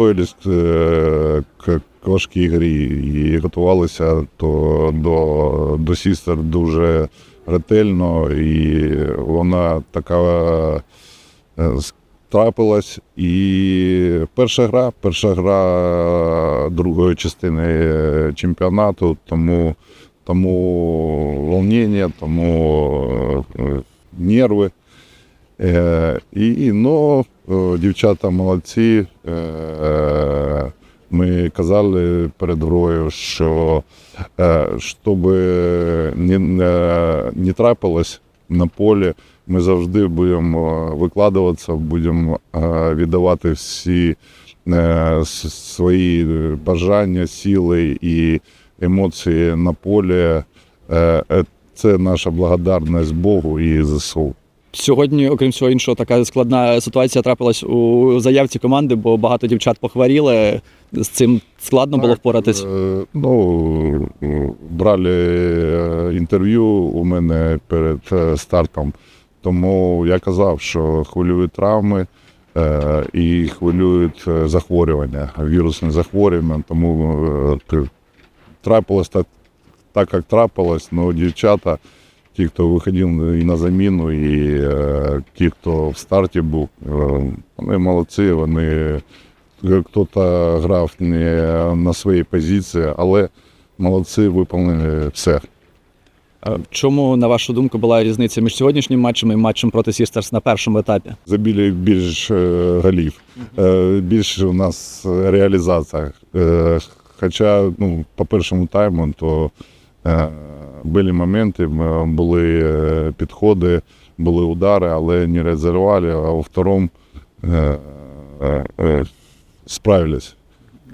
готувалися к, к важкій грі і готувалися то до, до сістер дуже ретельно, і вона така е, трапилась. І перша гра, перша гра другої частини е, чемпіонату, тому, тому волнення, тому е, нерви. Е, і, ну, е, дівчата молодці. Е, ми казали перед грою, що е, щоб не, не, трапилось на полі, ми завжди будемо викладуватися, будемо е, віддавати всі свої бажання, сили і емоції на полі. Це наша благодарність Богу і ЗСУ. Сьогодні, окрім всього іншого, така складна ситуація трапилась у заявці команди, бо багато дівчат похворіли. З цим складно було впоратись. Е, Ну, брали е, інтерв'ю у мене перед е, стартом, тому я казав, що хвилюють травми і хвилюють захворювання, вірусне захворювання, тому трапилось так, так, як трапилось, але дівчата, ті, хто виходив і на заміну, і е, ті, хто в старті був, е, вони молодці, вони хто-то грав не на своїй позиції, але молодці виконали все. Чому, на вашу думку, була різниця між сьогоднішнім матчем і матчем проти Сістерс на першому етапі? Забили більш е, голів, е, більше у нас реалізація. Е, Хоча ну, по першому тайму то е, були моменти, були е, підходи, були удари, але не розірвали, а у второму е, е, справились.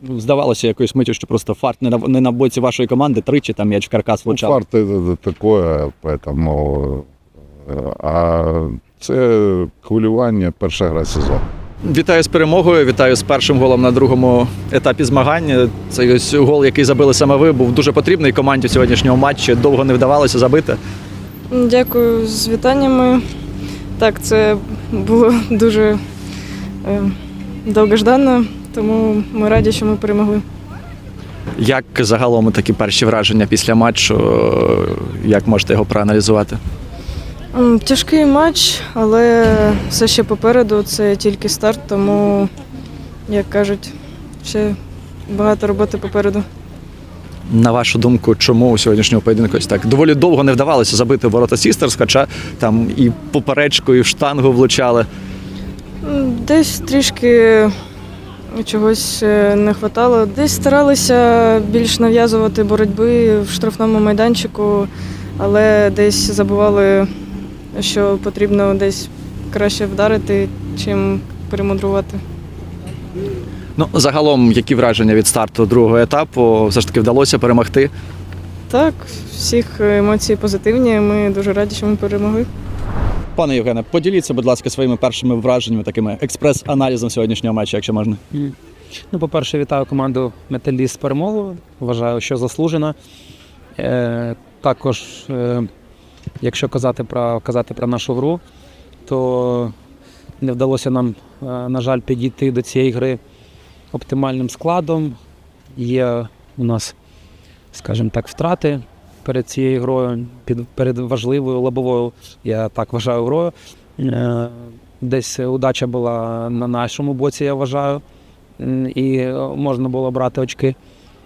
Ну, Здавалося якоюсь миттю, що просто фарт не на, не на боці вашої команди, тричі там м'яч в каркас Ну, фарт это такое, поэтому, а це хвилювання перша гра сезону. Вітаю з перемогою. Вітаю з першим голом на другому етапі змагань. Цей ось гол, який забили саме ви, був дуже потрібний команді в сьогоднішньому матчі. Довго не вдавалося забити. Дякую з вітаннями. Так, це було дуже е, довгожданно, тому ми раді, що ми перемогли. Як загалом такі перші враження після матчу? Як можете його проаналізувати? Тяжкий матч, але все ще попереду. Це тільки старт, тому, як кажуть, ще багато роботи попереду. На вашу думку, чому у сьогоднішньому поєдинку ось так доволі довго не вдавалося забити ворота Сістерс, хоча там і поперечку, і в штангу влучали. Десь трішки чогось е, не вистачало. Десь старалися більш нав'язувати боротьби в штрафному майданчику, але десь забували, що потрібно десь краще вдарити, чим перемудрувати. Ну, загалом, які враження від старту другого етапу? Все ж таки вдалося перемогти. Так, всіх емоції позитивні. Ми дуже раді, що ми перемогли. Пане Євгене, поділіться, будь ласка, своїми першими враженнями, такими експрес-аналізом сьогоднішнього матчу, якщо можна. М. Ну, по-перше, вітаю команду Металіст з перемогою. Вважаю, що заслужена. Е, також, е, якщо казати про, казати про нашу гру, то не вдалося нам, е, на жаль, підійти до цієї гри оптимальним складом. Є у нас, скажімо так, втрати перед цією грою, під, перед важливою лобовою, я так вважаю, грою. Е, десь удача була на нашому боці, я вважаю. І можна було брати очки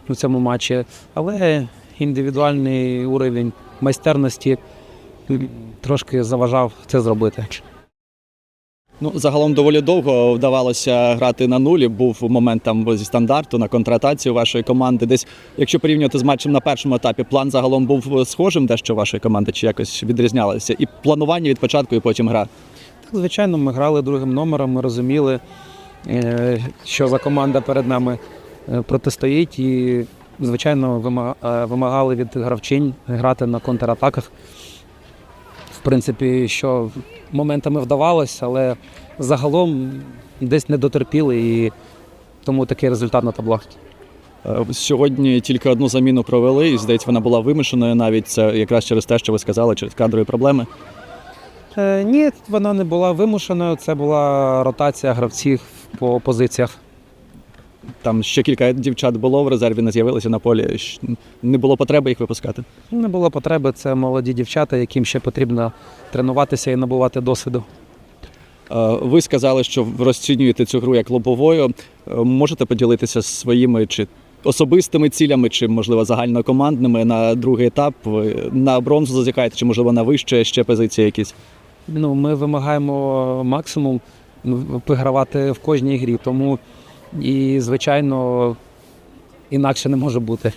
у цьому матчі. Але індивідуальний уровень майстерності трошки заважав це зробити. Ну, загалом доволі довго вдавалося грати на нулі. Був момент там зі стандарту на контратацію вашої команди. Десь, якщо порівнювати з матчем на першому етапі, план загалом був схожим дещо вашої команди, чи якось відрізнялося? І планування від початку, і потім гра. Так, звичайно, ми грали другим номером, ми розуміли, е, що за команда перед нами е, протистоїть, і, звичайно, е, вимагали від гравчинь грати на контратаках. В принципі, що моментами вдавалося, але загалом десь не дотерпіли, і тому такий результат на табло. Е, Сьогодні тільки одну заміну провели, і здається, вона була вимушеною навіть це якраз через те, що ви сказали, через кадрові проблеми. Е, ні, вона не була вимушеною, це була ротація гравців по позиціях. Там ще кілька дівчат було в резерві, не з'явилися на полі. Не було потреби їх випускати. Не було потреби, це молоді дівчата, яким ще потрібно тренуватися і набувати досвіду. Е, Ви сказали, що розцінюєте цю гру як лобовою. Е, Можете поділитися своїми чи особистими цілями, чи можливо загальнокомандними на другий етап? На бронзу зазікаєте, чи можливо на вище ще позиції якісь? Ну, ми вимагаємо максимум вигравати в кожній грі, тому і, звичайно, інакше не може бути.